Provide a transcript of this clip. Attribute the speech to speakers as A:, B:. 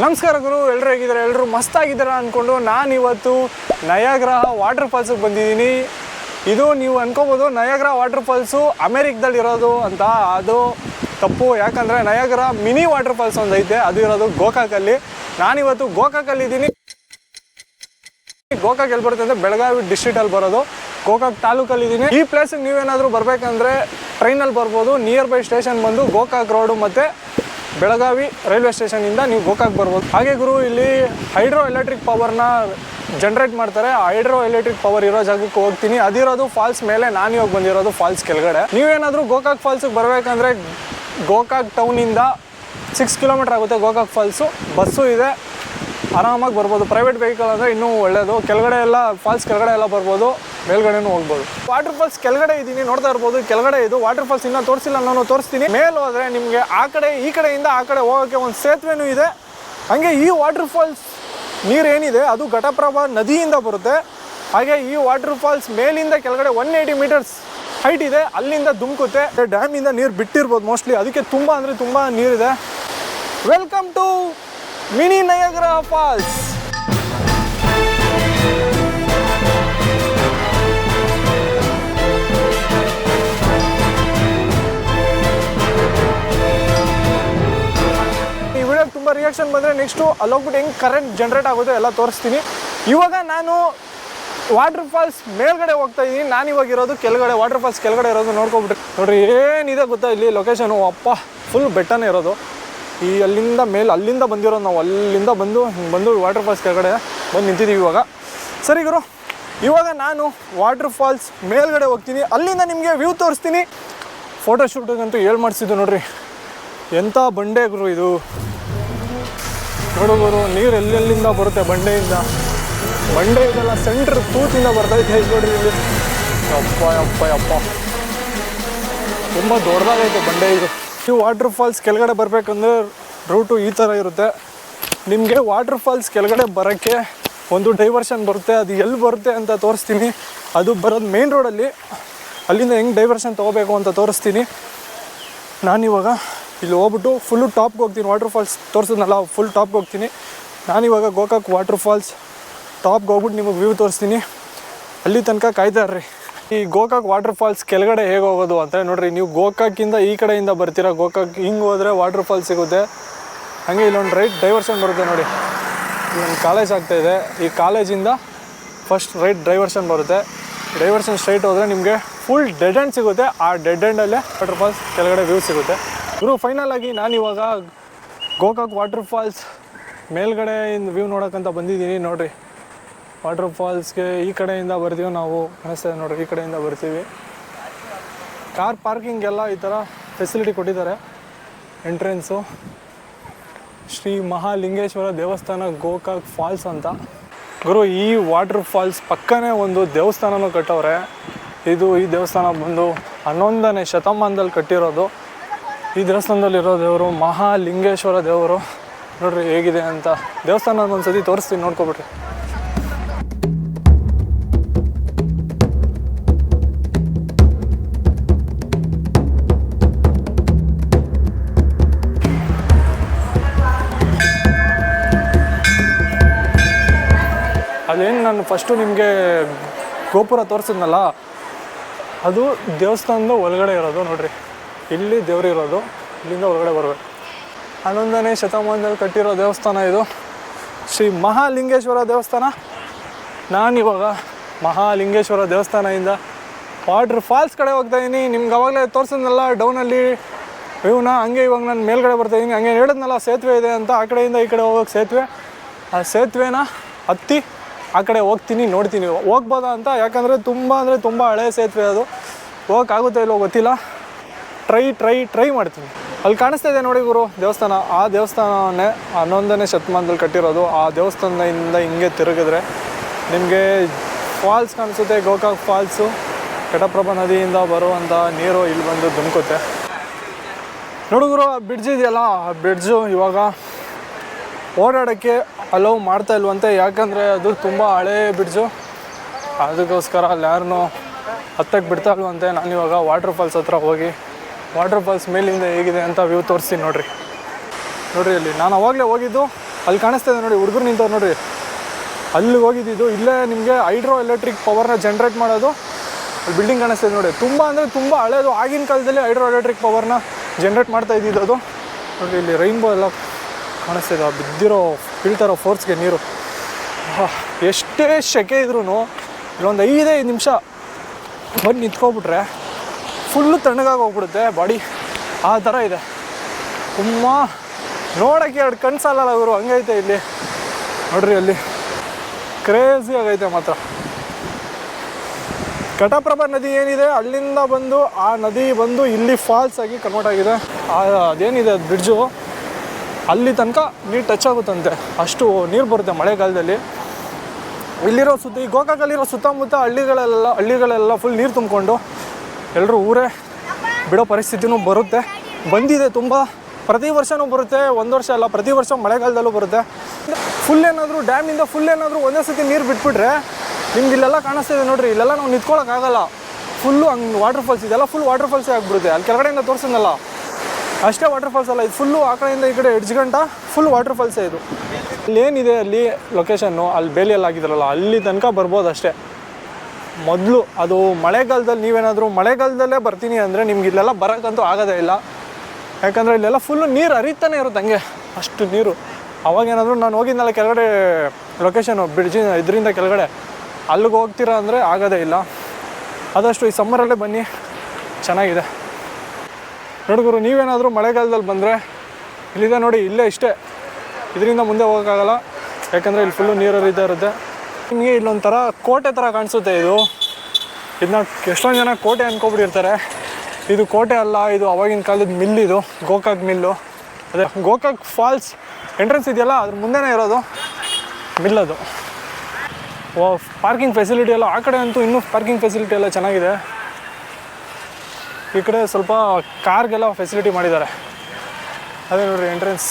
A: ನಮಸ್ಕಾರ ಗುರು ಎಲ್ಲರೂ ಹೇಗಿದ್ದಾರೆ? ಎಲ್ಲರೂ ಮಸ್ತಾಗಿದ್ದಾರೆ ಅಂದ್ಕೊಂಡು ನಾನು ಇವತ್ತು ನಯಾಗ್ರಹ ವಾಟರ್ ಫಾಲ್ಸಿಗೆ ಬಂದಿದ್ದೀನಿ. ಇದು ನೀವು ಅನ್ಕೋಬೋದು, ನಯಾಗ್ರ ವಾಟರ್ ಫಾಲ್ಸು ಅಮೇರಿಕದಲ್ಲಿ ಇರೋದು ಅಂತ. ಅದು ತಪ್ಪು. ಯಾಕಂದರೆ ನಯಾಗ್ರ ಮಿನಿ ವಾಟರ್ ಫಾಲ್ಸ್ ಒಂದು ಐತೆ. ಅದು ಇರೋದು ಗೋಕಾಕಲ್ಲಿ. ನಾನಿವತ್ತು ಗೋಕಾಕಲ್ಲಿ ಇದ್ದೀನಿ ಗೋಕಾಕ್ ಎಲ್ಲಿ ಬರುತ್ತೆ ಅಂದರೆ ಬೆಳಗಾವಿ ಡಿಸ್ಟ್ರಿಕ್ಟಲ್ಲಿ ಬರೋದು. ಗೋಕಾಕ್ ತಾಲೂಕಲ್ಲಿ ಇದ್ದೀನಿ ಈ ಪ್ಲೇಸಿಗೆ ನೀವೇನಾದರೂ ಬರಬೇಕಂದ್ರೆ ಟ್ರೈನಲ್ಲಿ ಬರ್ಬೋದು. ನಿಯರ್ ಬೈ ಸ್ಟೇಷನ್ ಬಂದು ಗೋಕಾಕ್ ರೋಡು ಮತ್ತು ಬೆಳಗಾವಿ ರೈಲ್ವೆ ಸ್ಟೇಷನಿಂದ ನೀವು ಗೋಕಾಕ್ ಬರ್ಬೋದು. ಹಾಗೆ ಗುರು, ಇಲ್ಲಿ ಹೈಡ್ರೋ ಎಲೆಕ್ಟ್ರಿಕ್ ಪವರ್ನ ಜನ್ರೇಟ್ ಮಾಡ್ತಾರೆ. ಹೈಡ್ರೋ ಎಲೆಕ್ಟ್ರಿಕ್ ಪವರ್ ಇರೋ ಜಾಗಕ್ಕೆ ಹೋಗ್ತೀನಿ. ಅದಿರೋದು ಫಾಲ್ಸ್ ಮೇಲೆ ನಾನು ಇವಾಗ ಬಂದಿರೋದು ಫಾಲ್ಸ್ ಕೆಳಗಡೆ. ನೀವೇನಾದರೂ ಗೋಕಾಕ್ ಫಾಲ್ಸಿಗೆ ಬರಬೇಕಂದ್ರೆ ಗೋಕಾಕ್ ಟೌನಿಂದ ಸಿಕ್ಸ್ ಕಿಲೋಮೀಟರ್ ಆಗುತ್ತೆ ಗೋಕಾಕ್ ಫಾಲ್ಸು ಬಸ್ಸು ಇದೆ. ಆರಾಮಾಗಿ ಬರ್ಬೋದು. ಪ್ರೈವೇಟ್ ವೆಹಿಕಲ್ ಅಂದರೆ ಇನ್ನೂ ಒಳ್ಳೆಯದು ಕೆಳಗಡೆ ಎಲ್ಲ ಫಾಲ್ಸ್ ಕೆಳಗಡೆ ಎಲ್ಲ ಬರ್ಬೋದು. ಮೇಲ್ಗಡೆನೂ ಹೋಗ್ಬೋದು. ವಾಟರ್ ಫಾಲ್ಸ್ ಕೆಳಗಡೆ ಇದ್ದೀನಿ ನೋಡ್ತಾ ಇರ್ಬೋದು. ಕೆಳಗಡೆ ಇದು ವಾಟರ್ ಫಾಲ್ಸ್ ಇನ್ನೂ ತೋರಿಸಿಲ್ಲ ನಾನು ತೋರಿಸ್ತೀನಿ. ಮೇಲೆ ಹೋದರೆ ನಿಮಗೆ ಆ ಕಡೆ, ಈ ಕಡೆಯಿಂದ ಆ ಕಡೆ ಹೋಗೋಕ್ಕೆ ಒಂದು ಸೇತುವೆನೂ ಇದೆ. ಹಾಗೆ ಈ ವಾಟರ್ ಫಾಲ್ಸ್ ನೀರು ಏನಿದೆ ಅದು ಘಟಪ್ರಭಾ ನದಿಯಿಂದ ಬರುತ್ತೆ. ಹಾಗೆ ಈ ವಾಟರ್ ಫಾಲ್ಸ್ ಮೇಲಿಂದ ಕೆಳಗಡೆ ಒನ್ ಏಯ್ಟಿ ಮೀಟರ್ಸ್ ಹೈಟ್ ಇದೆ, ಅಲ್ಲಿಂದ ಧುಮುಕುತ್ತೆ. ಡ್ಯಾಮಿಂದ ನೀರು ಬಿಟ್ಟಿರ್ಬೋದು ಮೋಸ್ಟ್ಲಿ ಅದಕ್ಕೆ ತುಂಬ ಅಂದರೆ ತುಂಬ ನೀರಿದೆ. Welcome to mini Niagara falls reaction ಬಂದರೆ ನೆಕ್ಸ್ಟು ಅಲ್ಲೋಗ್ಬಿಟ್ಟು ಹೆಂಗೆ ಕರೆಂಟ್ ಜನ್ರೇಟ್ ಆಗುತ್ತೆ ಎಲ್ಲ ತೋರಿಸ್ತೀನಿ. ಇವಾಗ ನಾನು ವಾಟರ್ ಫಾಲ್ಸ್ ಮೇಲ್ಗಡೆ ಹೋಗ್ತಾ ಇದ್ದೀನಿ ನಾನು ಇವಾಗ ಇರೋದು ಕೆಳಗಡೆ ವಾಟರ್ ಫಾಲ್ಸ್ ಕೆಳಗಡೆ ಇರೋದು ನೋಡ್ಕೊಬಿಟ್ರಿ. ನೋಡ್ರಿ, ಏನಿದೆ ಗೊತ್ತಾ ಇಲ್ಲಿ ಲೊಕೇಶನು ಅಪ್ಪ ಫುಲ್ ಬೆಟ್ಟನೇ ಇರೋದು. ಈ ಅಲ್ಲಿಂದ ಮೇಲೆ, ಅಲ್ಲಿಂದ ಬಂದಿರೋದು ನಾವು. ಅಲ್ಲಿಂದ ಬಂದು, ಹಿಂಗೆ ಬಂದು ವಾಟರ್ ಫಾಲ್ಸ್ ಕೆಳಗಡೆ ಬಂದು ನಿಂತಿದ್ದೀವಿ ಇವಾಗ. ಸರಿ ಗುರು, ಇವಾಗ ನಾನು ವಾಟರ್ ಫಾಲ್ಸ್ ಮೇಲ್ಗಡೆ ಹೋಗ್ತೀನಿ. ಅಲ್ಲಿಂದ ನಿಮಗೆ ವ್ಯೂ ತೋರಿಸ್ತೀನಿ. ಫೋಟೋಶೂಟಿಗಂತೂ ಹೇಳ್ ಮಾಡಿಸಿದ್ದು ನೋಡ್ರಿ. ಎಂಥ ಬಂಡೆ ಗುರು ಇದು. ನೋಡು ಗುರು ನೀರು ಎಲ್ಲೆಲ್ಲಿಂದ ಬರುತ್ತೆ ಬಂಡೆಯಿಂದ? ಬಂಡೆ ಇದೆಲ್ಲ ಸೆಂಟ್ರ್ ತೂತಿಂದ ಬರ್ತೈತೆ ನೋಡ್ರಿ ಇಲ್ಲಿ. ಅಪ್ಪ ಅಪ್ಪ ಅಪ್ಪ ತುಂಬ ದೊಡ್ಡದಾಗೈತೆ ಬಂಡೆ ಇದು. ಈ ವಾಟರ್ ಫಾಲ್ಸ್ ಕೆಳಗಡೆ ಬರಬೇಕಂದ್ರೆ ರೂಟು ಈ ಥರ ಇರುತ್ತೆ. ನಿಮಗೆ ವಾಟರ್ ಫಾಲ್ಸ್ ಕೆಳಗಡೆ ಬರೋಕ್ಕೆ ಒಂದು ಡೈವರ್ಷನ್ ಬರುತ್ತೆ, ಅದು ಎಲ್ಲಿ ಬರುತ್ತೆ ಅಂತ ತೋರಿಸ್ತೀನಿ. ಅದು ಬರೋದು ಮೇನ್ ರೋಡಲ್ಲಿ ಅಲ್ಲಿಂದ ಹೆಂಗೆ ಡೈವರ್ಷನ್ ತೊಗೋಬೇಕು ಅಂತ ತೋರಿಸ್ತೀನಿ. ನಾನಿವಾಗ ಇಲ್ಲಿ ಹೋಗ್ಬಿಟ್ಟು ಫುಲ್ಲು ಟಾಪ್ಗೆ ಹೋಗ್ತೀನಿ. ವಾಟರ್ ಫಾಲ್ಸ್ ತೋರಿಸಿದ್ನಲ್ಲ ಫುಲ್ ಟಾಪ್ಗೆ ಹೋಗ್ತೀನಿ. ನಾನಿವಾಗ ಗೋಕಾಕ್ ವಾಟರ್ ಫಾಲ್ಸ್ ಟಾಪ್ಗೆ ಹೋಗ್ಬಿಟ್ಟು ನಿಮಗೆ ವ್ಯೂ ತೋರಿಸ್ತೀನಿ. ಅಲ್ಲಿ ತನಕ ಕಾಯ್ತಾ ಇರ್ರಿ ಈ ಗೋಕಾಕ್ ವಾಟರ್ ಫಾಲ್ಸ್ ಕೆಳಗಡೆ ಹೇಗೆ ಹೋಗೋದು ಅಂತ ನೋಡ್ರಿ. ನೀವು ಗೋಕಾಕಿಂದ ಈ ಕಡೆಯಿಂದ ಬರ್ತೀರಾ? ಗೋಕಾಕ್ ಹಿಂಗೆ ಹೋದರೆ ವಾಟರ್ ಫಾಲ್ಸ್ ಸಿಗುತ್ತೆ. ಹಾಗೆ ಇಲ್ಲೊಂದು ರೈಟ್ ಡೈವರ್ಷನ್ ಬರುತ್ತೆ ನೋಡಿ. ಇಲ್ಲೊಂದು ಕಾಲೇಜ್ ಆಗ್ತಾ ಇದೆ. ಈ ಕಾಲೇಜಿಂದ ಫಸ್ಟ್ ರೈಟ್ ಡೈವರ್ಷನ್ ಬರುತ್ತೆ. ಡೈವರ್ಷನ್ ಸ್ಟ್ರೈಟ್ ಹೋದರೆ ನಿಮಗೆ ಫುಲ್ ಡೆಡ್ ಎಂಡ್ ಸಿಗುತ್ತೆ. ಆ ಡೆಡ್ ಎಂಡಲ್ಲೇ ವಾಟರ್ ಫಾಲ್ಸ್ ಕೆಳಗಡೆ ವ್ಯೂ ಸಿಗುತ್ತೆ. ಇವರು ಫೈನಲ್ ಆಗಿ ನಾನು ಇವಾಗ ಗೋಕಾಕ್ ವಾಟರ್ ಫಾಲ್ಸ್ ಮೇಲ್ಗಡೆ ವ್ಯೂ ನೋಡೋಕ್ಕಂತ ಬಂದಿದ್ದೀನಿ. ನೋಡ್ರಿ ವಾಟರ್ ಫಾಲ್ಸ್ಗೆ ಈ ಕಡೆಯಿಂದ ಬರ್ತೀವಿ ನಾವು. ಕಾಣಿಸ್ತದೆ ನೋಡ್ರಿ, ಈ ಕಡೆಯಿಂದ ಬರ್ತೀವಿ. ಕಾರ್ ಪಾರ್ಕಿಂಗ್ ಎಲ್ಲ ಈ ಥರ ಫೆಸಿಲಿಟಿ ಕೊಟ್ಟಿದ್ದಾರೆ. ಎಂಟ್ರೆನ್ಸು ಶ್ರೀ ಮಹಾಲಿಂಗೇಶ್ವರ ದೇವಸ್ಥಾನ ಗೋಕಾಕ್ ಫಾಲ್ಸ್ ಅಂತ. ಗುರು, ಈ ವಾಟರ್ ಫಾಲ್ಸ್ ಪಕ್ಕನೇ ಒಂದು ದೇವಸ್ಥಾನನೂ ಕಟ್ಟವ್ರೆ. ಇದು ಈ ದೇವಸ್ಥಾನ ಬಂದು ಹನ್ನೊಂದನೇ ಶತಮಾನದಲ್ಲಿ ಕಟ್ಟಿರೋದು. ಈ ದೇವಸ್ಥಾನದಲ್ಲಿರೋ ದೇವರು, ಮಹಾಲಿಂಗೇಶ್ವರ ದೇವರು, ನೋಡ್ರಿ ಹೇಗಿದೆ ಅಂತ. ದೇವಸ್ಥಾನ ಒಂದ್ಸತಿ ತೋರಿಸ್ತೀನಿ, ನೋಡ್ಕೊಬಿಟ್ರಿ. ಅದೇನು ನಾನು ಫಸ್ಟು ನಿಮಗೆ ಗೋಪುರ ತೋರಿಸಿದ್ನಲ್ಲ, ಅದು ದೇವಸ್ಥಾನದ ಒಳಗಡೆ ಇರೋದು, ನೋಡ್ರಿ. ಇಲ್ಲಿ ದೇವ್ರು ಇರೋದು, ಇಲ್ಲಿಂದ ಹೊರಗಡೆ ಬರಬೇಕು ಹನ್ನೊಂದನೇ ಶತಮಾನದಲ್ಲಿ ಕಟ್ಟಿರೋ ದೇವಸ್ಥಾನ ಇದು. ಶ್ರೀ ಮಹಾಲಿಂಗೇಶ್ವರ ದೇವಸ್ಥಾನ. ನಾನಿವಾಗ ಮಹಾಲಿಂಗೇಶ್ವರ ದೇವಸ್ಥಾನದಿಂದ ವಾಟ್ರ್ ಫಾಲ್ಸ್ ಕಡೆ ಹೋಗ್ತಾ ಇದ್ದೀನಿ ನಿಮ್ಗೆ ಅವಾಗಲೇ ತೋರಿಸಿದ್ನಲ್ಲ ಡೌನಲ್ಲಿ ವ್ಯೂನ ಹಂಗೆ ಇವಾಗ ನಾನು ಮೇಲ್ಗಡೆ ಬರ್ತಾ ಇದ್ದೀನಿ ಹಂಗೆ ಹೇಳಿದ್ನಲ್ಲ, ಸೇತುವೆ ಇದೆ ಅಂತ, ಆ ಕಡೆಯಿಂದ ಈ ಕಡೆ ಹೋಗೋಕೆ ಸೇತುವೆ. ಆ ಸೇತುವೆನ ಹತ್ತಿ ಆ ಕಡೆ ಹೋಗ್ತೀನಿ, ನೋಡ್ತೀನಿ. ಹೋಗ್ಬೋದಾ ಅಂತ? ಯಾಕಂದರೆ ತುಂಬ ಅಂದರೆ ತುಂಬ ಹಳೆ ಸೇತುವೆ ಅದು. ಹೋಗೋಕ್ಕಾಗುತ್ತೆ ಇಲ್ಲೋ ಗೊತ್ತಿಲ್ಲ. ಟ್ರೈ ಟ್ರೈ ಟ್ರೈ ಮಾಡ್ತೀನಿ. ಅಲ್ಲಿ ಕಾಣಿಸ್ತಾ ಇದೆ ನೋಡಿ ಗುರು, ದೇವಸ್ಥಾನ. ಆ ದೇವಸ್ಥಾನವನ್ನೇ, ಹನ್ನೊಂದನೇ ಶತಮಾನದಲ್ಲಿ ಕಟ್ಟಿರೋದು, ಆ ದೇವಸ್ಥಾನದಿಂದ ಹಿಂಗೆ ತಿರುಗಿದ್ರೆ ನಿಮಗೆ ಫಾಲ್ಸ್ ಕಾಣಿಸುತ್ತೆ, ಗೋಕಾಕ್ ಫಾಲ್ಸು. ಕಟಪ್ರಭಾ ನದಿಯಿಂದ ಬರುವಂಥ ನೀರು ಇಲ್ಲಿ ಬಂದು ಧುಮುಕುತ್ತೆ. ನೋಡುಗರು ಆ ಬ್ರಿಡ್ಜ್ ಇದೆಯಲ್ಲ, ಆ ಬ್ರಿಡ್ಜು ಇವಾಗ ಓಡಾಡೋಕ್ಕೆ ಅಲೌ ಮಾಡ್ತಾ ಇಲ್ವಂತೆ. ಯಾಕಂದರೆ ಅದು ತುಂಬ ಹಳೇ ಬ್ರಿಡ್ಜು ಅದಕ್ಕೋಸ್ಕರ ಅಲ್ಲಿ ಯಾರನ್ನೂ ಹತ್ತಕ್ಕೆ ಬಿಡ್ತಾ ಇಲ್ವಂತೆ. ಇವಾಗ ವಾಟರ್ ಫಾಲ್ಸ್ ಹತ್ರ ಹೋಗಿ ವಾಟರ್ ಫಾಲ್ಸ್ ಮೇಲಿಂದ ಹೇಗಿದೆ ಅಂತ ವ್ಯೂ ತೋರಿಸ್ತೀನಿ ನೋಡ್ರಿ. ನೋಡ್ರಿ ಅಲ್ಲಿ, ನಾನು ಅವಾಗಲೇ ಹೋಗಿದ್ದು, ಅಲ್ಲಿ ಕಾಣಿಸ್ತಾ ಇದೆ ನೋಡಿ, ಹುಡುಗರು ನಿಂತವ್ರು ನೋಡ್ರಿ. ಅಲ್ಲಿ ಹೋಗಿದ್ದು, ಇಲ್ಲೇ ನಿಮಗೆ ಹೈಡ್ರೋ ಎಲೆಕ್ಟ್ರಿಕ್ ಪವರ್ನ ಜನ್ರೇಟ್ ಮಾಡೋದು, ಅಲ್ಲಿ ಬಿಲ್ಡಿಂಗ್ ಕಾಣಿಸ್ತಾ ಇದೆ ನೋಡಿ. ತುಂಬ ಅಂದರೆ ತುಂಬ ಹಳೆಯದು ಆಗಿನ ಕಾಲದಲ್ಲಿ ಹೈಡ್ರೋ ಎಲೆಕ್ಟ್ರಿಕ್ ಪವರ್ನ ಜನ್ರೇಟ್ ಮಾಡ್ತಾ ಇದ್ದಿದ್ದು ಅದು. ನೋಡಿ ಇಲ್ಲಿ ರೈನ್ಬೋ ಎಲ್ಲ ಕಾಣಿಸ್ತಾ ಆ ಬಿದ್ದಿರೋ, ಬೀಳ್ತಾರೋ ಫೋರ್ಸ್ಗೆ ನೀರು. ಎಷ್ಟೇ ಸೆಕೆ ಇದ್ರೂ ಇಲ್ಲೊಂದು ಐದೈದು ನಿಮಿಷ ಬಂದು ನಿಂತ್ಕೊಬಿಟ್ರೆ ಫುಲ್ಲು ತಣ್ಣಗಾಗಿ ಹೋಗ್ಬಿಡುತ್ತೆ ಬಾಡಿ. ಆ ಥರ ಇದೆ. ತುಂಬ ನೋಡೋಕ್ಕೆ ಎರಡು ಕಣ್ಣು ಸಾಲಲ್ಲ ಇವರು, ಹಂಗೈತೆ ಇಲ್ಲಿ. ನೋಡ್ರಿ ಅಲ್ಲಿ. ಕ್ರೇಜಿ ಆಗೈತೆ ಮಾತ್ರ. ಘಟಪ್ರಭಾ ನದಿ ಏನಿದೆ? ಅಲ್ಲಿಂದ ಬಂದು, ಆ ನದಿ ಬಂದು ಇಲ್ಲಿ ಫಾಲ್ಸ್ ಆಗಿ ಕನ್ವರ್ಟ್ ಆಗಿದೆ. ಅದೇನಿದೆ ಅದು ಬ್ರಿಡ್ಜು ಅಲ್ಲಿ ತನಕ ನೀರು ಟಚ್ ಆಗುತ್ತಂತೆ. ಅಷ್ಟು ನೀರು ಬರುತ್ತೆ ಮಳೆಗಾಲದಲ್ಲಿ. ಇಲ್ಲಿರೋ ಸುತ್ತ, ಈ ಗೋಕಾಕಲ್ಲಿರೋ ಸುತ್ತಮುತ್ತ ಹಳ್ಳಿಗಳೆಲ್ಲ ಹಳ್ಳಿಗಳೆಲ್ಲ ಫುಲ್ ನೀರು ತುಂಬಿಕೊಂಡು ಎಲ್ಲರೂ ಊರೇ ಬಿಡೋ ಪರಿಸ್ಥಿತಿನೂ ಬರುತ್ತೆ. ಬಂದಿದೆ ತುಂಬ. ಪ್ರತಿ ವರ್ಷವೂ ಬರುತ್ತೆ. ಒಂದು ವರ್ಷ ಅಲ್ಲ, ಪ್ರತಿ ವರ್ಷ ಮಳೆಗಾಲದಲ್ಲೂ ಬರುತ್ತೆ. ಫುಲ್ ಏನಾದರೂ ಡ್ಯಾಮಿಂದ ಫುಲ್ ಏನಾದರೂ ಒಂದೇ ಸತಿ ನೀರು ಬಿಟ್ಬಿಟ್ರೆ ನಿಮ್ಗೆ ಇಲ್ಲೆಲ್ಲ ಕಾಣಿಸ್ತಿದೆ ನೋಡ್ರಿ. ಇಲ್ಲೆಲ್ಲ ನಾವು ನಿಂತ್ಕೊಳ್ಳೋಕ್ಕಾಗಲ್ಲ ಫುಲ್ಲು ಹಂಗೆ ವಾಟರ್ ಫಾಲ್ಸ್ ಇದೆಲ್ಲ ಫುಲ್ ವಾಟರ್ ಫಾಲ್ಸೇ ಆಗಿಬಿಡುತ್ತೆ. ಅಲ್ಲಿ ಕೆಳಗಡೆಯಿಂದ ತೋರಿಸಿದ್ನಲ್ಲ ಅಷ್ಟೇ ವಾಟರ್ ಫಾಲ್ಸ್ ಅಲ್ಲ, ಇದು ಫುಲ್ಲು ಆ ಕಡೆಯಿಂದ ಈ ಕಡೆ ಗಂಟ ಫುಲ್ ವಾಟರ್ ಫಾಲ್ಸೇ ಇದು. ಇಲ್ಲೇನಿದೆ ಅಲ್ಲಿ ಲೊಕೇಶನ್ನು ಅಲ್ಲಿ ಬೇಲಿಯಲ್ಲಿ ಆಗಿದ್ರಲ್ಲ ಅಲ್ಲಿ ತನಕ ಬರ್ಬೋದು ಅಷ್ಟೇ ಮೊದಲು ಅದು ಮಳೆಗಾಲದಲ್ಲಿ ನೀವೇನಾದರೂ ಮಳೆಗಾಲದಲ್ಲೇ ಬರ್ತೀನಿ ಅಂದರೆ ನಿಮ್ಗೆ ಇಲ್ಲೆಲ್ಲ ಬರೋಕ್ಕಂತೂ ಆಗೋದೇ ಇಲ್ಲ. ಯಾಕಂದರೆ ಇಲ್ಲೆಲ್ಲ ಫುಲ್ಲು ನೀರು ಹರಿತಾನೆ ಇರುತ್ತೆ ಹಂಗೆ, ಅಷ್ಟು ನೀರು. ಅವಾಗೇನಾದರೂ ನಾನು ಹೋಗಿದ್ನಲ್ಲ ಕೆಳಗಡೆ ಲೊಕೇಶನು ಬ್ರಿಡ್ಜ್ ಇದರಿಂದ ಕೆಳಗಡೆ, ಅಲ್ಲಿಗೆ ಹೋಗ್ತೀರಾ ಅಂದರೆ ಆಗೋದೇ ಇಲ್ಲ. ಆದಷ್ಟು ಈ ಸಮ್ಮರಲ್ಲೇ ಬನ್ನಿ, ಚೆನ್ನಾಗಿದೆ. ನೋಡುಗರು ನೀವೇನಾದರೂ ಮಳೆಗಾಲದಲ್ಲಿ ಬಂದರೆ ಇಲ್ಲಿದೆ ನೋಡಿ, ಇಲ್ಲೇ ಇಷ್ಟೇ. ಇದರಿಂದ ಮುಂದೆ ಹೋಗೋಕ್ಕಾಗಲ್ಲ. ಯಾಕಂದರೆ ಇಲ್ಲಿ ಫುಲ್ಲು ನೀರು ಹರಿತಾ ಇರುತ್ತೆ. ನಿಮಗೆ ಇಲ್ಲೊಂಥರ ಕೋಟೆ ಥರ ಕಾಣಿಸುತ್ತೆ ಇದು. ಇದನ್ನ ಎಷ್ಟೊಂದು ಜನ ಕೋಟೆ ಅನ್ಕೊಬಿಟ್ಟಿರ್ತಾರೆ ಇದು ಕೋಟೆ ಅಲ್ಲ, ಇದು ಅವಾಗಿನ ಕಾಲದ ಮಿಲ್ ಇದು, ಗೋಕಾಕ್ ಮಿಲ್ಲು. ಅದೇ ಗೋಕಾಕ್ ಫಾಲ್ಸ್ ಎಂಟ್ರೆನ್ಸ್ ಇದೆಯಲ್ಲ, ಅದ್ರ ಮುಂದೆನೇ ಇರೋದು ಮಿಲ್ ಅದು. ಓ, ಪಾರ್ಕಿಂಗ್ ಫೆಸಿಲಿಟಿ ಎಲ್ಲ ಆ ಕಡೆ ಅಂತೂ ಇನ್ನೂ ಪಾರ್ಕಿಂಗ್ ಫೆಸಿಲಿಟಿ ಎಲ್ಲ ಚೆನ್ನಾಗಿದೆ. ಈ ಕಡೆ ಸ್ವಲ್ಪ ಕಾರ್ಗೆಲ್ಲ ಫೆಸಿಲಿಟಿ ಮಾಡಿದ್ದಾರೆ. ಅದೇ ನೋಡ್ರಿ ಎಂಟ್ರೆನ್ಸ್.